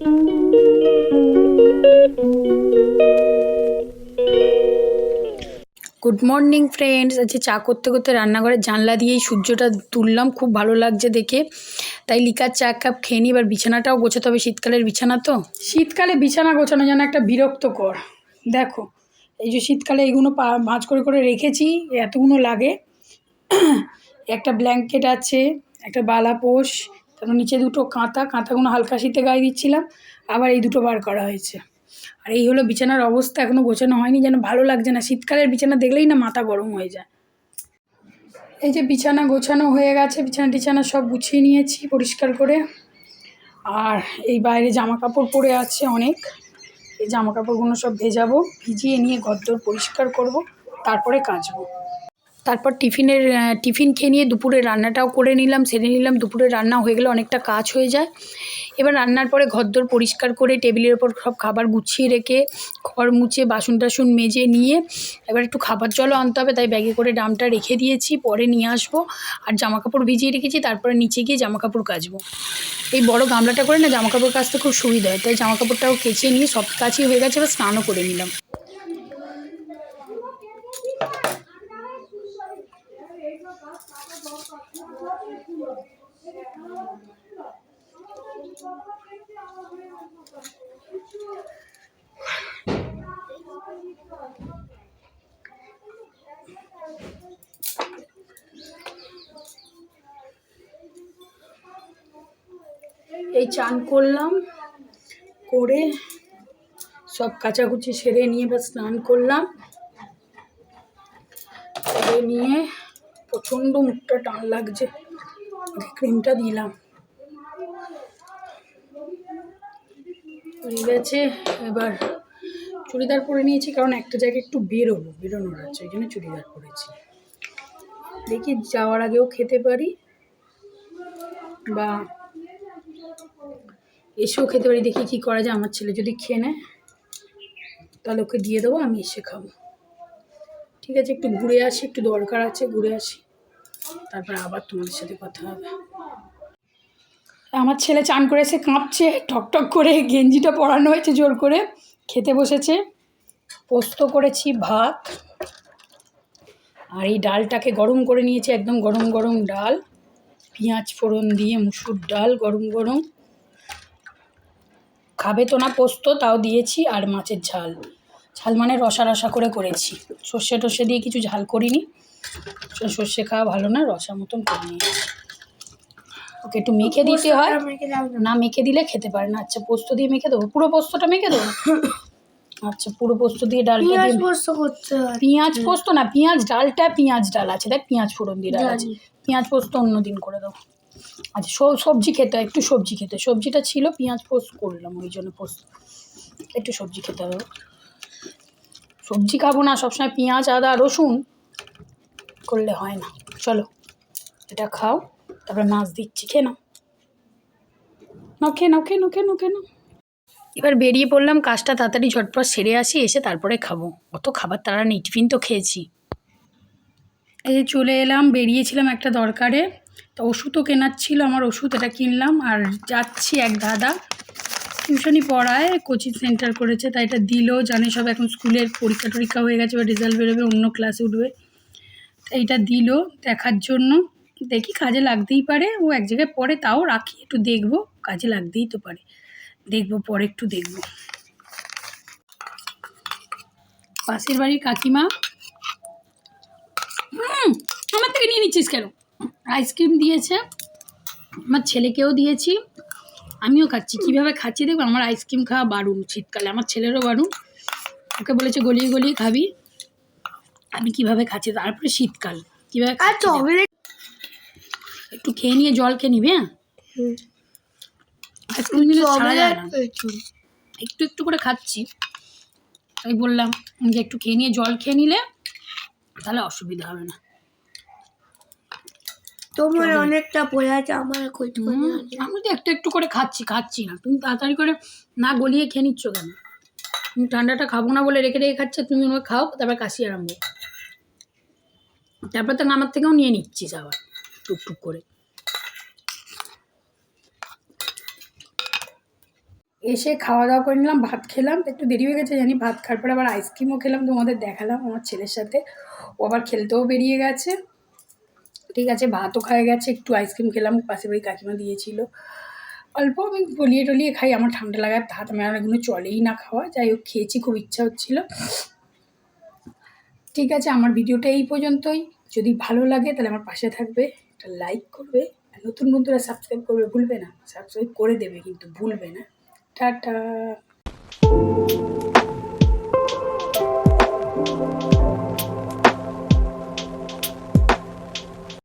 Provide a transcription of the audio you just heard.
Good morning friends আজকে চা করতে করতে রান্নাঘরের জানলা দিয়েই সূর্যটা তুললাম। খুব ভালো লাগছে দেখে। তাই লিকার চা কাপ খেয়ে নিই। এবার বিছানাটাও গোছাতে হবে। শীতকালের বিছানা তো? শীতকালে বিছানা গোছানো যেন একটা বিরক্তকর। দেখো, এই যে শীতকালে এইগুলো ভাঁজ করে করে রেখেছি, এতগুলো লাগে। একটা ব্ল্যাঙ্কেট আছে, একটা বালাপোষ তারপর নিচে দুটো কাঁথা, কাঁথাগুলো হালকা শীতে গায়ে দিচ্ছিলাম, আবার এই দুটো বার করা হয়েছে। আর এই হলো বিছানার অবস্থা এখনও গোছানো হয়নি, যেন ভালো লাগছে না। শীতকালের বিছানা দেখলেই না মাথা গরম হয়ে যায়। এই যে বিছানা গোছানো হয়ে গেছে, বিছানা টিছানা সব গুছিয়ে নিয়েছি পরিষ্কার করে। আর এই বাইরে জামা কাপড় পরে আছে অনেক। এই জামা কাপড়গুলো সব ভেজাবো, ভিজিয়ে নিয়ে ঘরদোর পরিষ্কার করব, তারপরে কাচবো। তারপর টিফিনের টিফিন খেয়ে নিয়ে দুপুরে রান্নাটাও করে নিলাম, সেরে নিলাম, দুপুরে রান্না হয়ে গেলে অনেকটা কাজ হয়ে যায়। এবার রান্নার পরে ঘরদোর পরিষ্কার করে টেবিলের ওপর সব খাবার গুছিয়ে রেখে খড় মুছে বাসন টাসন মেজে নিয়ে এবার একটু খাবার জলও আনতে হবে, তাই ব্যাগে করে ডামটা রেখে দিয়েছি, পরে নিয়ে আসব। আর জামা কাপড় ভিজিয়ে রেখেছি, তারপরে নিচে গিয়ে জামা কাপড় কাচবো। এই বড় গামলাটা করে না জামা কাপড় কাচতে খুব সুবিধা হয়, তাই জামা কাপড়টাও কেচে নিয়ে সব কাচই হয়ে গেছে, এবার স্নানও করে নিলাম। এই চান করলাম করে সব কাচাকুচি সেরে নিয়ে এবার স্নান করলাম। করে নিয়ে প্রচণ্ড মুখটা টান লাগছে। ক্রিমটা দিলাম। হয়ে গেছে। এবার চুড়িদার পরে নিয়েছি, কারণ একটা জায়গায় একটু বেরোবো, বেরোনোর আছে, ওই জন্য চুড়িদার পরেছি। দেখি যাওয়ার আগেও খেতে পারি বা এসেও খেতে পারি, দেখি কী করা যায়। আমার ছেলে যদি খেয়ে নেয়, তাহলে ওকে দিয়ে দেবো, আমি এসে খাব। ঠিক আছে, একটু ঘুরে আসি, একটু দরকার আছে, ঘুরে আসি। তারপর আবার তোমাদের সাথে কথা হবে। আমার ছেলে চান করে এসে কাঁপছে টকটক করে গেঞ্জিটা পরানো হয়েছে জোর করে, খেতে বসেছে। পোস্ত করেছি, ভাত, আর এই ডালটাকে গরম করে নিয়েছি, একদম গরম গরম ডাল। পেঁয়াজ ফোড়ন দিয়ে মুসুর ডাল গরম গরম। খাবে তো না পোস্ত, তাও দিয়েছি, আর মাছের ঝাল। ঝাল মানে রসা রসা করে করেছি। সর্ষে টর্ষে দিয়ে কিছু ঝাল করিনি। সর্ষে খাওয়া ভালো না রসা মতন করে নিয়েছি। ওকে একটু মেখে দিতে হয়। না। মেখে দিলে খেতে পারে না। আচ্ছা পোস্ত দিয়ে মেখে দেবো। পুরো পোস্তটা মেখে দেবো? আচ্ছা পুরো পোস্ত দিয়ে ডালটা পেঁয়াজ দিয়ে পোস্ত করতে পেঁয়াজ পোস্ত না পেঁয়াজ ডালটা পেঁয়াজ ডাল আছে। দেখ পেঁয়াজ ফোড়ন দিয়ে ডাল আছে। পেঁয়াজ পোস্ত অন্য দিন করে দেবো আচ্ছা সব সবজি খেতে হয় একটু সবজি খেতে সবজিটা ছিল পেঁয়াজ পোস্ত করলাম ওই জন্য পোস্ত। একটু সবজি খেতে হবে। সবজি খাব না, সবসময় পেঁয়াজ, আদা, রসুন করলে হয় না। চলো, এটা খাও, তারপরে মাছ দিচ্ছি, খেয়ে নাও। নাও, খেয়ে নাও খেয়ে নাও খেয়ে নাও খেয়ে নাও। এবার বেরিয়ে পড়লাম, কাজটা তাড়াতাড়ি ঝটপট সেরে আসি, এসে তারপরে খাব। অত খাবার তারা নেই, টিফিন তো খেয়েছি। এই যে চলে এলাম, বেরিয়েছিলাম একটা দরকারে, তো ওষুধও কেনার ছিল, আমার ওষুধ এটা কিনলাম, আর যাচ্ছি এক দাদা। টিউশনি পড়ায়, কোচিং সেন্টার করেছে, তাই এটা দিলো, জানে সব এখন স্কুলের পরীক্ষা টরীক্ষা হয়ে গেছে বা রেজাল্ট বেরোবে, অন্য ক্লাসে উঠবে। তাই এটা দিল, দেখার জন্য। দেখি কাজে লাগতেই পারে, ও এক জায়গায় পড়ে, তাও রাখি, একটু দেখব, কাজে লাগতেই তো পারে। দেখব, পরে একটু দেখব। পাশের বাড়ির কাকিমা আমার থেকে নিয়ে নিচ্ছিস কেন? আইসক্রিম দিয়েছে, আমার ছেলেকেও দিয়েছি। আমিও খাচ্ছি। কীভাবে খাচ্ছি দেখব আমার আইসক্রিম খাওয়া বারুন শীতকালে আমার ছেলেরও বারুন ওকে বলেছে গলিয়ে গলিয়ে খাবি। আমি কীভাবে খাচ্ছি? তারপরে শীতকাল। কীভাবে একটু খেয়ে নিয়ে জল খেয়ে নিবি হ্যাঁ? আইসক্রিম দিলে ছাড়া যায় না। একটু একটু করে খাচ্ছি। তাই বললাম যে একটু খেয়ে নিয়ে জল খেয়ে নিলে তাহলে অসুবিধা হবে না। তোমার অনেকটা পড়ে আছে আমার আমি তো একটু একটু করে খাচ্ছি খাচ্ছি না। তুমি তাড়াতাড়ি করে না গলিয়ে খেয়ে নিচ্ছ কেন? তুমি ঠান্ডাটা খাব না বলে রেখে রেখে খাচ্ছে তুমি ওনাকে খাও তারপর কাশি আরম্ভ তারপর তো আমার থেকেও নিয়ে নিচ্ছিস আবার টুকটুক করে। এসে খাওয়া দাওয়া করে নিলাম ভাত খেলাম একটু দেরি হয়ে গেছে জানি ভাত খাওয়ার পরে আবার আইসক্রিমও খেলাম তোমাদের দেখালাম আমার ছেলের সাথে। ও আবার খেলতেও বেরিয়ে গেছে। ঠিক আছে, ভাতও খাওয়া গেছে, একটু আইসক্রিম খেলাম পাশে বাড়ি কাকিমা দিয়েছিল। অল্প আমি গলিয়ে টলিয়ে খাই, আমার ঠান্ডা লাগার ভাত আমার এগুলো চলেই না খাওয়া, যাই হোক খেয়েছি, খুব ইচ্ছা হচ্ছিল। ঠিক আছে, আমার ভিডিওটা এই পর্যন্তই। যদি ভালো লাগে তাহলে আমার পাশে থাকবে, একটা লাইক করবে, আর নতুন বন্ধুরা সাবস্ক্রাইব করবে, ভুলবে না সাবস্ক্রাইব করে দেবে কিন্তু ভুলবে না। টাটা।